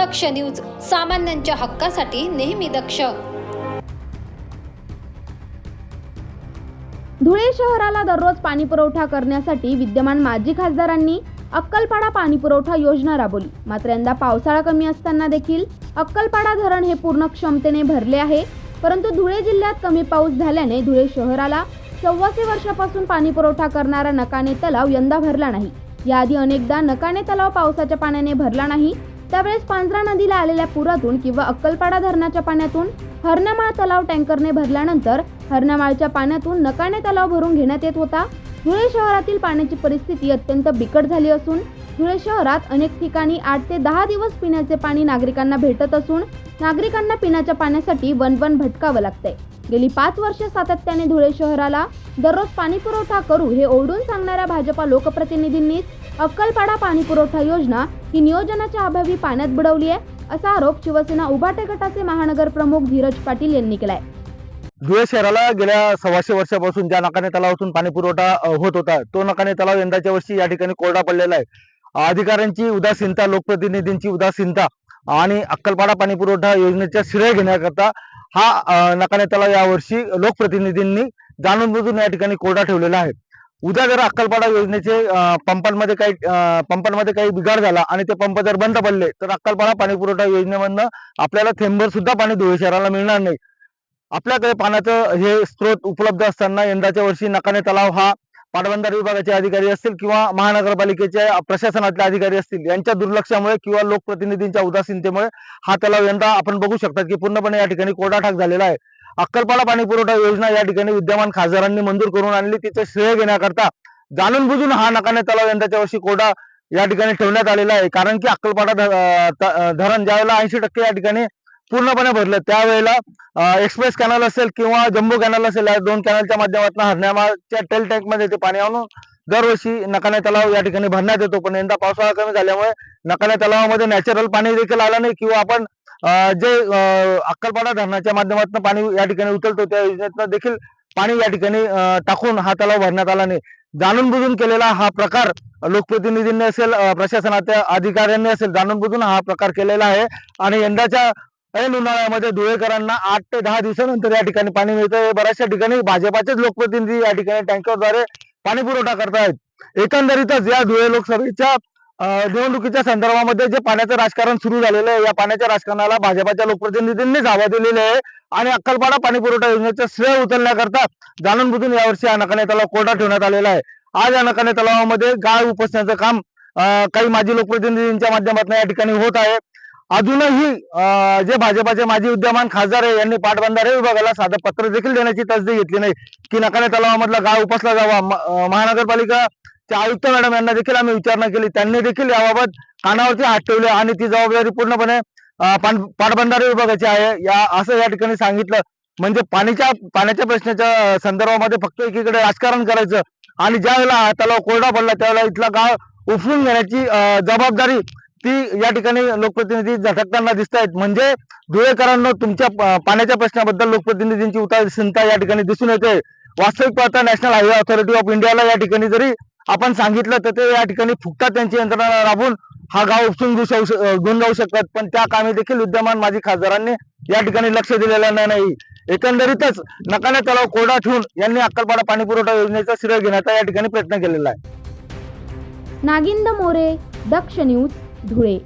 दक्ष news सामान्यांच्या हक्कासाठी नेहमी दक्ष. धुळे शहराला दररोज पाणी पुरवठा करण्यासाठी विद्यमान माजी खासदारांनी अक्कलपाडा पाणी पुरवठा योजना राबवली. मात्र यंदा पावसाळा कमी असताना देखील अक्कलपाडा धरण हे पूर्ण क्षमतेने भरले आहे. परंतु धुळे जिल्ह्यात कमी पाऊस झाल्याने धुळे शहराला सव्वाशे वर्षापासून पाणी पुरवठा करणारा नकाने तलाव यंदा भरला नाही. याआधी अनेकदा नकाने तलाव पावसाच्या पाण्याने भरला नाही. त्यावेळेस पांझरा नदीला आलेल्या पुरातून किंवा अक्कलपाडा धरणाच्या पाण्यातून हरणामाळ तलाव टँकरने भरल्यानंतर हरणामाळच्या पाण्यातून नकाने तलाव भरून घेण्यात येत होता. धुळे शहरातील पाण्याची परिस्थिती अत्यंत बिकट झाली असून धुळे शहरात अनेक ठिकाणी आठ ते दहा दिवस पिण्याचे पाणी नागरिकांना भेटत असून नागरिकांना पिण्याच्या पाण्यासाठी वन वन भटकावं लागतंय. गेली पाच वर्ष सातत्याने धुळे शहराला दररोज पाणी पुरवठा करू हे ओरडून सांगणाऱ्या भाजपा लोकप्रतिनिधींनीच अक्कलपाडा पाणी पुरवठा योजना ही नियोजनाच्या अभावी पाण्यात बुडवली आहे असा आरोप शिवसेना उभाटे गटाचे महानगर प्रमुख धीरज पाटील यांनी केलाय. धुळे शहराला गेल्या सव्वाशे वर्षापासून ज्या नकाने तलावातून पाणी पुरवठा होत होता तो नकाने तलाव यंदाच्या वर्षी या ठिकाणी कोरडा पडलेला आहे. अधिकाऱ्यांची उदासीनता लोकप्रतिनिधींची उदासीनता आणि अक्कलपाडा पाणी पुरवठा योजनेचा श्रेय घेण्याकरता हा नकाने तलाव यावर्षी लोकप्रतिनिधींनी जाणून बुजून या ठिकाणी कोरडा ठेवलेला आहे. उद्या जर अक्कलपाडा योजनेचे पंपांमध्ये काही पंपांमध्ये काही बिघाड झाला आणि ते पंप जर बंद पडले तर अक्कलपाडा पाणी पुरवठा योजनेमधनं आपल्याला थेंबर सुद्धा पाणी धुळे शहराला मिळणार नाही. आपल्याकडे पाण्याचं हे स्रोत उपलब्ध असताना यंदाच्या वर्षी नकाने तलाव हा पाटबंधारे विभागाचे अधिकारी असतील किंवा महानगरपालिकेचे प्रशासनातले अधिकारी असतील यांच्या दुर्लक्षामुळे किंवा लोकप्रतिनिधींच्या उदासीनतेमुळे हा तलाव यंदा आपण बघू शकतात की पूर्णपणे या ठिकाणी कोरडाठाक झालेला आहे. अक्कलपाडा पाणी पुरवठा योजना या ठिकाणी विद्यमान खासदारांनी मंजूर करून आणली. तिचे श्रेय घेण्याकरता जाणून बुजून हा नकाने तलाव यंदाच्या वर्षी कोरडा या ठिकाणी ठेवण्यात आलेला आहे. कारण की अक्कलपाडा धरण ज्यावेळेला ऐंशी टक्के या ठिकाणी पूर्णपणे भरलं त्यावेळेला एक्सप्रेस कॅनल असेल किंवा जम्बो कॅनल असेल या दोन कॅनलच्या माध्यमातून हरण्यामाच्या टेल टँकमध्ये ते पाणी आणून दरवर्षी नकाने तलाव या ठिकाणी भरण्यात येतो. पण यंदा पावसाळा कमी झाल्यामुळे नकाने तलावामध्ये नॅचरल पाणी देखील आलं नाही किंवा आपण जे अक्कलपाडा धरणाच्या माध्यमातून पाणी या ठिकाणी उचलतो त्या योजनेतनं देखील पाणी या ठिकाणी टाकून हा तलाव भरण्यात आला नाही. जाणून बुजून केलेला हा प्रकार लोकप्रतिनिधींनी असेल प्रशासनाच्या अधिकाऱ्यांनी असेल जाणून बुजून हा प्रकार केलेला आहे. आणि यंदाच्या ऐन उन्हाळ्यामध्ये धुळेकरांना आठ ते दहा दिवसानंतर या ठिकाणी पाणी मिळतं. बऱ्याचशा ठिकाणी भाजपाचेच लोकप्रतिनिधी या ठिकाणी टँकरद्वारे पाणी पुरवठा करतायत. एकंदरीतच या धुळे लोकसभेच्या निवडणुकीच्या संदर्भामध्ये जे पाण्याचं राजकारण सुरू झालेलं आहे या पाण्याच्या राजकारणाला भाजपाच्या लोकप्रतिनिधींनीच हवा दिलेली आहे आणि अक्कलपाडा पाणी पुरवठा योजनेचं श्रेय उचलण्याकरता जाणून बुजून यावर्षी हा नकाने तलाव कोरडा ठेवण्यात आलेला आहे. आज या नकाने तलावामध्ये गाळ उपसण्याचं काम काही माजी लोकप्रतिनिधींच्या माध्यमातून या ठिकाणी होत आहे. अजूनही जे भाजपाचे माजी विद्यमान खासदार आहे यांनी पाटबंधारे विभागाला साधं पत्र देखील देण्याची तसदी घेतली नाही. की नकाने तलावामधला गाळ उपसला जावा. महानगरपालिका आयुक्त मॅडम यांना देखील आम्ही विचारणा केली. त्यांनी देखील याबाबत कानावरती हात ठेवले आणि ती जबाबदारी पूर्णपणे पाटबंधारे विभागाची आहे. या असं या ठिकाणी सांगितलं. म्हणजे पाणीच्या पाण्याच्या प्रश्नाच्या संदर्भामध्ये फक्त एकीकडे राजकारण करायचं आणि ज्या वेळेला तलाव कोरडा पडला त्यावेळेला इथला गाळ उफरून घेण्याची जबाबदारी ती या ठिकाणी लोकप्रतिनिधी झटकताना दिसत आहेत म्हणजे धुळेकरांना तुमच्या पाण्याच्या प्रश्नाबद्दल लोकप्रतिनिधींची उदासीनता या ठिकाणी दिसून येते. वास्तविक पाहता नॅशनल हायवे ऑथॉरिटी ऑफ इंडियाला या ठिकाणी जरी आपण सांगितलं तर ते या ठिकाणी फुकटा त्यांची यंत्रणा राबून हा गाव उपसून घेऊ शकू घेऊन जाऊ शकतात. पण त्या कामी देखील विद्यमान माजी खासदारांनी या ठिकाणी लक्ष दिलेलं नाही- नाही. एकंदरीतच नकाने तलाव कोरडा ठेवून यांनी अक्कलपाडा पाणी पुरवठा योजनेचा श्रेय घेण्याचा या ठिकाणी प्रयत्न केलेला आहे. नागिंद मोरे दक्ष न्यूज धुळे